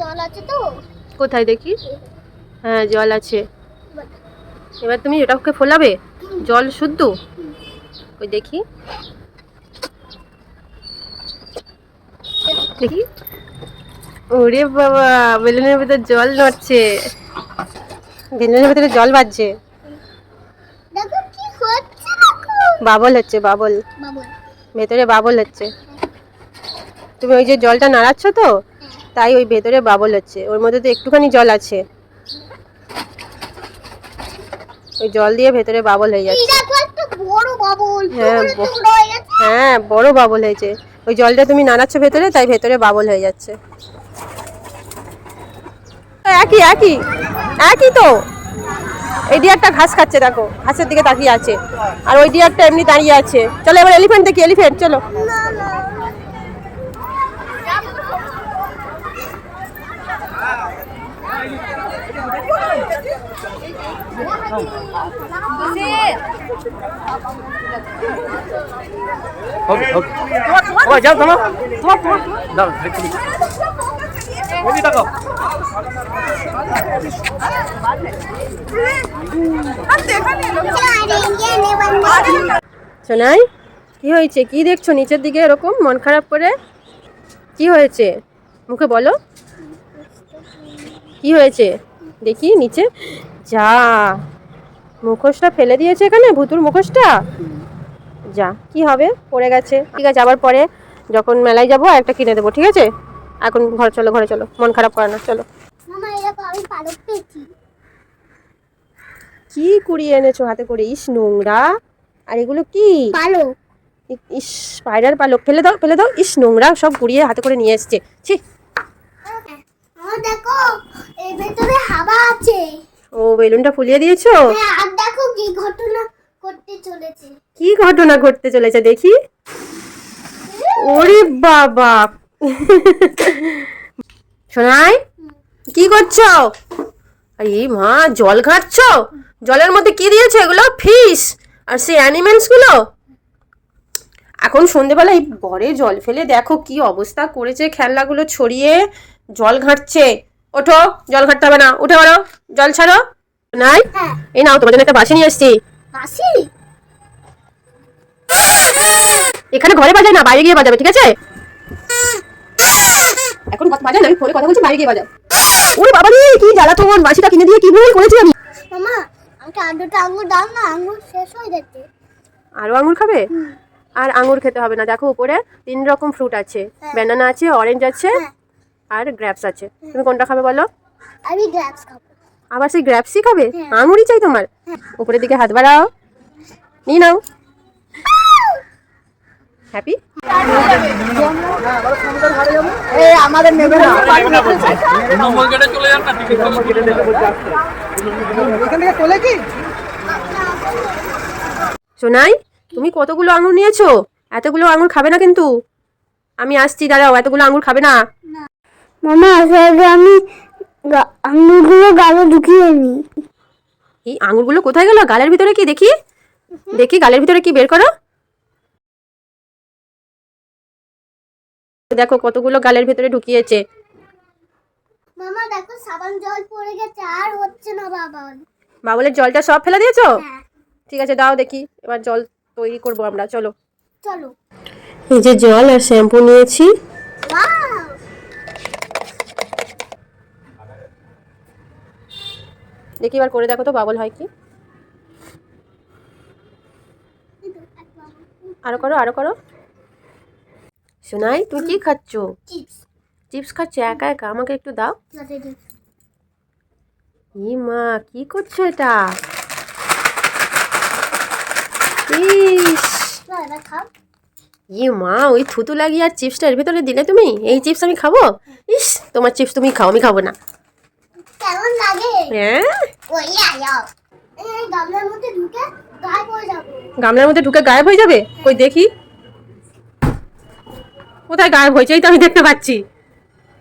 জল আছে তো। কোথায় দেখি? হ্যাঁ জল আছে। এবার তুমি এটাকে ফোলাবে? জল শুদ্ধ? ওই দেখি। দেখি। ওরে বাবা বেলুনের ভিতরে জল নড়ছে। বেলুনের ভিতরে জল বাজছে। বাবল হচ্ছে বাবল। ভেতরে বাবল হচ্ছে। তুমি ওই যে জলটা নাড়াচ্ছ তো তাই ওই ভেতরে বাবল হচ্ছে। ওর মধ্যে তো একটুখানি জল আছে। ওই জল দিয়ে ভেতরে বাবল হয়ে যাচ্ছে। হ্যাঁ, হয়ে হ্যাঁ বড় বাবল হয়েছে। ওই জলটা তুমি নাড়াচ্ছ ভেতরে তাই ভেতরে বাবল হয়ে যাচ্ছে। একই একই একই তো। এই ডিয়ারটা ঘাস খাচ্ছে দেখো। ঘাসের দিকে তাকিয়ে আছে। আর ওই ডিয়ারটা এমনি দাঁড়িয়ে আছে। চলো এবার এলিফ্যান্ট দেখি এলিফ্যান্ট চলো। সোনাই, কি হয়েছে? কি দেখছ নিচের দিকে এরকম? মন খারাপ করে? কি হয়েছে? মুখে বলো। কি হয়েছে? দেখি নিচে। যা। মুখোশটা ফেলে দিয়েছে এখানে ভুতুর মুখোশটা? যা কি হবে? পড়ে গেছে। ঠিক আছে আবার পরে যখন মেলায় যাব একটা কিনে দেবো ঠিক আছে? এখন ঘরে চলো ঘরে চলো মন খারাপ করে না চলো। কি কুড়িয়ে এনেছো হাতে করে? ইস নোংরা। আর এগুলো কি? পালক। ইস স্পাইডার পালক। ফেলে দাও ফেলে দাও। ইস নোংরা সব কুড়িয়ে হাতে করে নিয়ে এসছে। ছি আমার দেখো এর ভেতরে হাওয়া আছে ও বেলুনটা ফুলিয়ে দিয়েছ? হ্যাঁ আর দেখো কি ঘটনা করতে চলেছে। কি ঘটনা ঘটতে চলেছে দেখি। ওরে বাবা। শোনাই কি করছ? আরে মা জল ঘাটছো জলের মধ্যে কি দিয়েছে এগুলো? ফিশ আর সেই অ্যানিমেলসগুলো এখন সন্ধেবেলায় ঘরে জল ফেলে দেখো কি অবস্থা করেছে খেলনাগুলো ছড়িয়ে। জল ঘাঁটছে। ওঠো জল ঘাঁটতে হবে না। উঠে পারো জল ছাড়ো। নাই? হ্যাঁ। এই নাও তোমার জন্য একটা বাসি নিয়ে এসছি। কাশি এখানে ঘরে বাজায় না বাইরে গিয়ে বাজাবে ঠিক আছে? এখন কথা বাজায় না আমি ফোনে কথা বলছি বাইরে গিয়ে বাজাও। ওরে বাবা রে কি জ্বালা তোমার বাসিটা কিনে দিয়ে কি ভুল করেছি আমি? মামা আমাকে আঙুর দাও না আঙুর শেষ হয়ে যাচ্ছে। আরও আঙুর খাবে? আর আঙুর খেতে হবে না দেখো উপরে তিন রকম ফ্রুট আছে। হ্যাঁ। ব্যানানা আছে অরেঞ্জ আছে হ্যাঁ। আর গ্র্যাপস আছে। তুমি কোনটা খাবে বলো? আমি গ্রাপস খাব। আবার সেই গ্র্যাপসই খাবে হ্যাঁ। আঙুরই চাই তোমার। উপরের দিকে হাত বাড়াও। নিয়ে নাও। হ্যাপি না। সোনাই তুমি কতগুলো আঙুর নিয়েছো? এতগুলো আঙুর খাবে না কিন্তু। আমি আসছি দাঁড়াও এতগুলো আঙুর খাবে না। মামা আসলে আমি আঙুরগুলো গালে ঢুকিয়ে নি। এই আঙুরগুলো কোথায় গেল? গালের ভিতরে কি? দেখি। দেখি গালের ভিতরে কি? বের করো। দেখো কতগুলো গালের ভিতরে ঢুকিয়েছে। মামা দেখো সাবান জল পড়ে গেছে আর হচ্ছে না বাবা বাবলের জলটা সব ফেলে দিয়েছ? হ্যাঁ। ঠিক আছে দাও দেখি। এবার জল তৈরি করব আমরা চলো। চলো। এই যে জল আর শ্যাম্পু নিয়েছি। দেখি এবার করে দেখো তো বাবল হয় কি? আরও করো আরও করো। শোনাই তুমি কি খাচ্ছ? চিপস চিপস খাচ্ছ? একা একা? আমাকে একটু দাও। ই মা কি করছ এটা? ই মা ওই থুতু লাগিয়ে আর চিপসটা এর ভিতরে দিলে তুমি? এই চিপস আমি খাব? ইস তোমার চিপস তুমি খাও আমি খাব না। কেমন লাগে? হ্যাঁ? ওই গামলার মধ্যে ঢুকে গায়ে পড়ে যাব। গামলার মধ্যে ঢুকে গায়েব হয়ে যাবে? কই দেখি। কোথায় গায়েব হয়েছে এই তো আমি দেখতে পাচ্ছি।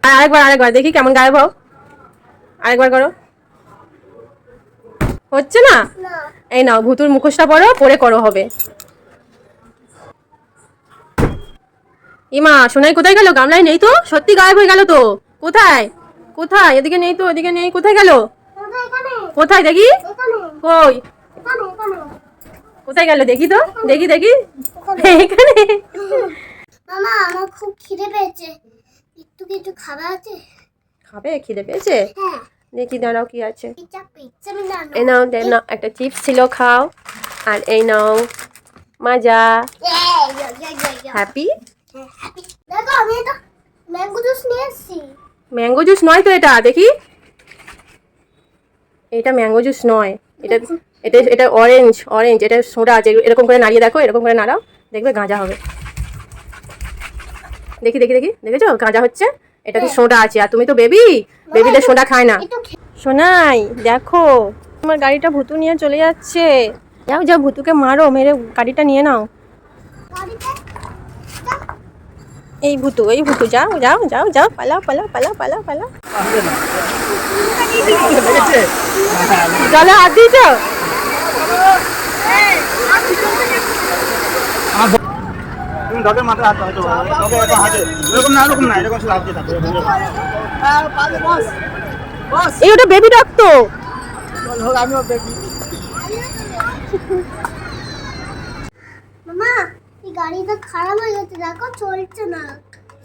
আর আরেকবার আরেকবার দেখি কেমন গায়েব হও। আরেকবার করো। হচ্ছে না? না। এই নাও ভুতুর মুখোশটা পরো পরে করো হবে। ইমা সোনাই কোথায় গেল? গামলায় নেই তো? সত্যি গায়েব হয়ে গেল তো। কোথায়? কোথায়? এদিকে নেই তো এদিকে নেই। কোথায় গেল? কোথায় দেখি? কই? কোথায় গেল? দেখি তো দেখি দেখি। এখানে। মামা আমার খুব খিদে পেয়েছে। একটু কিছু খাবার আছে? খাবে? খিদে পেয়েছে? হ্যাঁ। দেখি দাঁড়াও কি আছে। এই নাও দে নাও একটা চিপস ছিল খাও। আর এই নাও মাজা। হ্যাপি দেখো আমি এটা ম্যাঙ্গো জুস নিয়ে এসেছি। ম্যাঙ্গো জুস নয় তো এটা দেখি। এটা ম্যাঙ্গো জুস নয়। এটা এটা এটা অরেঞ্জ অরেঞ্জ এটা সোডা আছে এরকম করে নাড়িয়ে দেখো এরকম করে নাড়াও দেখবে গাঁজা হবে। দেখি দেখি দেখি দেখেছ? গাঁজা হচ্ছে। এটা তো সোডা আছে আর তুমি তো বেবি। বেবিদের সোডা খায় না। সোনাই দেখো তোমার গাড়িটা ভুতু নিয়ে চলে যাচ্ছে। যাও যাও ভুতুকে মারো মেরে গাড়িটা নিয়ে নাও। এই ভুতু এই ভুতু যাও যাও যাও যাও পালাও পালাও পালাও পালাও পালাও। জলে হাত দিয়েছ? এই ওটা বেবি ডগ তো। আমিও মামা গাড়িটা খারাপ হয়ে গেছে দেখো চলছে না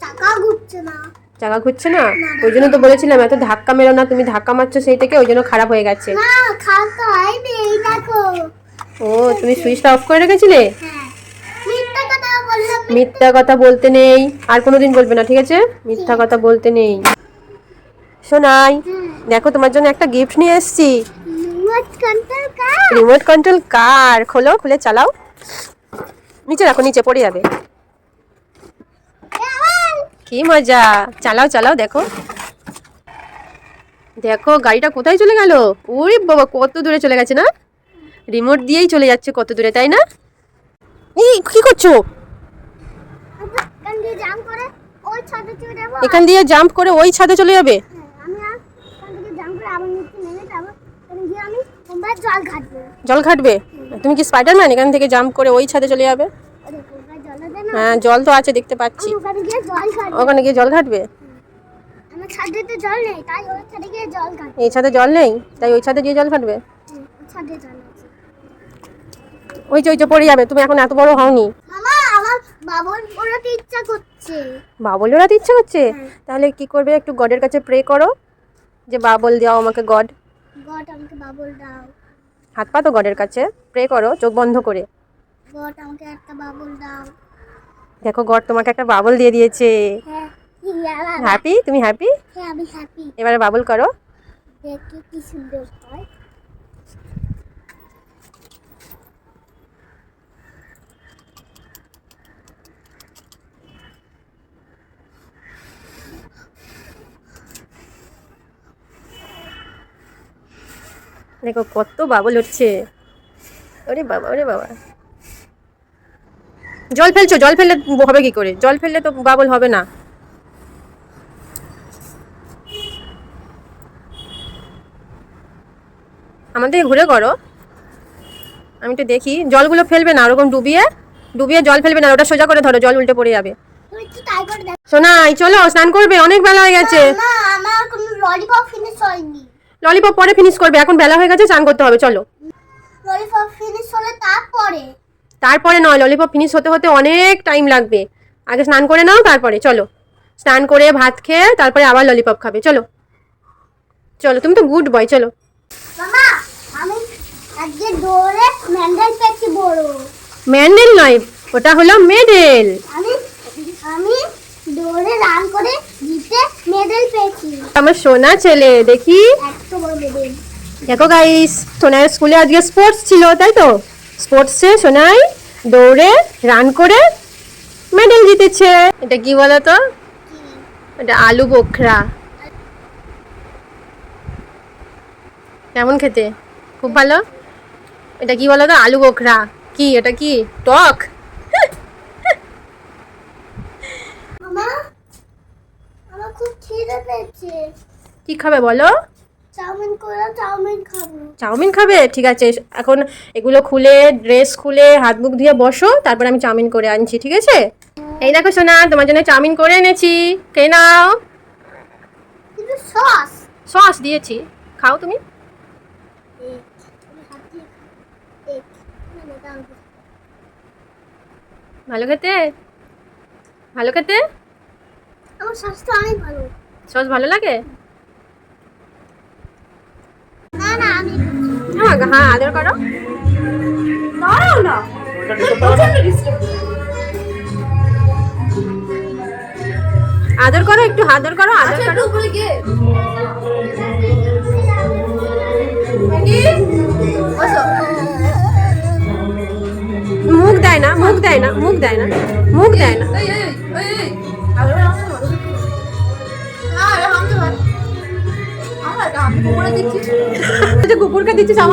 চাকা ঘুরছে না। চাকা ঘুরছে না? ওই জন্য তো বলেছিলাম এত ধাক্কা মেরো না তুমি ধাক্কা মারছো সেই থেকে ওই জন্য খারাপ হয়ে গেছে। না খারাপ হয়নি এই দেখো। ও তুমি সুইচটা অফ করে রেখেছিলে? হ্যাঁ। মিথ্যা কথা বলতে নেই আর কোনোদিন বলবে না ঠিক আছে? মিথ্যা কথা বলতে নেই। শোনাই দেখো তোমার জন্য একটা গিফট নিয়ে এসেছি। রিমোট কন্ট্রোল কার খোলো খুলে চালাও। নিচে রাখো নিচে পড়ে যাবে। কি মজা। চালাও চালাও দেখো। দেখো গাড়িটা কোথায় চলে গেল? ওরে বাবা কত দূরে চলে গেছে না? রিমোট দিয়েই চলে যাচ্ছে কত দূরে তাই না? কি করছ? এখান দিয়ে ওই জাম্প করে ওই ছাদে চলে যাবে? জল ঘাটবে? তুমি কি স্পাইডারম্যান এখান থেকে জাম্প করে ওই ছাদে চলে যাবে? হ্যাঁ জল তো আছে দেখতে পাচ্ছি। ওখানে গিয়ে জল ঘাটবো এই ছাদে জল নেই? তাই ওই ছাদে গিয়ে জল ঘাটবে ওই যে পড়ে যাবে তুমি এখন এত বড় হওনি। বাবল ওড়াতে ইচ্ছে করছে। তাহলে কি করবে? একটু গডের কাছে প্রে করো। যে বাবল দাও আমাকে গড গড আমাকে বাবুল দাও। হাত পা তো গডের কাছে। প্রে করো চোখ বন্ধ করে। গড আমাকে একটা বাবুল দাও। দেখো গড তোমাকে একটা বাবল দিয়ে দিয়েছে। হ্যাঁ হ্যাপি তুমি হ্যাপি হ্যাঁ আমি হ্যাপি এবারে বাবল করো। দেখতে কি সুন্দর হয়। দেখো কত বাবল হচ্ছে। ওরে বাবা ওরে বাবা। জল ফেলছো জল ফেললে হবে কি করে? জল ফেললে তো বাবল হবে না। আমাদের ঘুরে করো। আমি তো দেখি। জলগুলো ফেলবে না ওরকম ডুবিয়ে? ডুবিয়ে জল ফেলবে না ওটা সোজা করে ধরো জল উল্টে পড়ে যাবে। সোনাই চলো স্নান করবে অনেক বেলা হয়ে গেছে। ললিপপ পরে ফিনিশ করবে এখন বেলা হয়ে গেছে চান করতে হবে চলো। ললিপপ ফিনিশ হলে তারপরে? তারপরে নয় ললিপপ ফিনিশ হতে হতে অনেক টাইম লাগবে। আগে স্নান করে নাও তারপরে চলো। স্নান করে ভাত খেয়ে তারপরে আবার ললিপপ খাবে চলো। চলো তুমি তো গুড বয় চলো। মামা আমি আজকে দৌড়ে ম্যান্ডেল পেয়েছি বড়। ম্যান্ডেল নয় ওটা হলো মেডেল। আমি আমি দৌড়ে রান করে জিতে মেডেল পেয়েছি। আমার সোনা ছেলে দেখি। বড় মেডেল। দেখো গাইস সোনার স্কুলে আজকে স্পোর্টস ছিল তাই তো? স্পোর্টসে সোনাই দৌড়ে রান করে মেডেল জিতেছে। এটা কি বলো তো এটা আলু বোখরা। কেমন খেতে? খুব ভালো? এটা কি বলো তো আলু বোখরা। কি? এটা কি? টক? কি খাবে বলো? চাউমিন করে চাউমিন খাব। চাউমিন খাবে? ঠিক আছে এখন এগুলো খুলে ড্রেস খুলে হাত মুখ ধুয়ে বসো তারপর আমি চাউমিন করে আনছি ঠিক আছে? এই দেখো সোনা তোমার জন্য চাউমিন করে এনেছি। খেয়ে নাও। সস সস দিয়েছি। খাও তুমি। ভালো খেতে? ভালো খেতে? আমার অনেক ভালো। সস ভালো লাগে না না আমি হ্যাঁ হ্যাঁ আদর করো। দাঁড়াও না আদর করো একটু আদর করো আদর আচ্ছা করো। উপরে গিয়ে। মুখ দেয় না মুখ দেয় না মুখ দেয় না মুখ দেয় না। কুকুরকে দিচ্ছিস আমার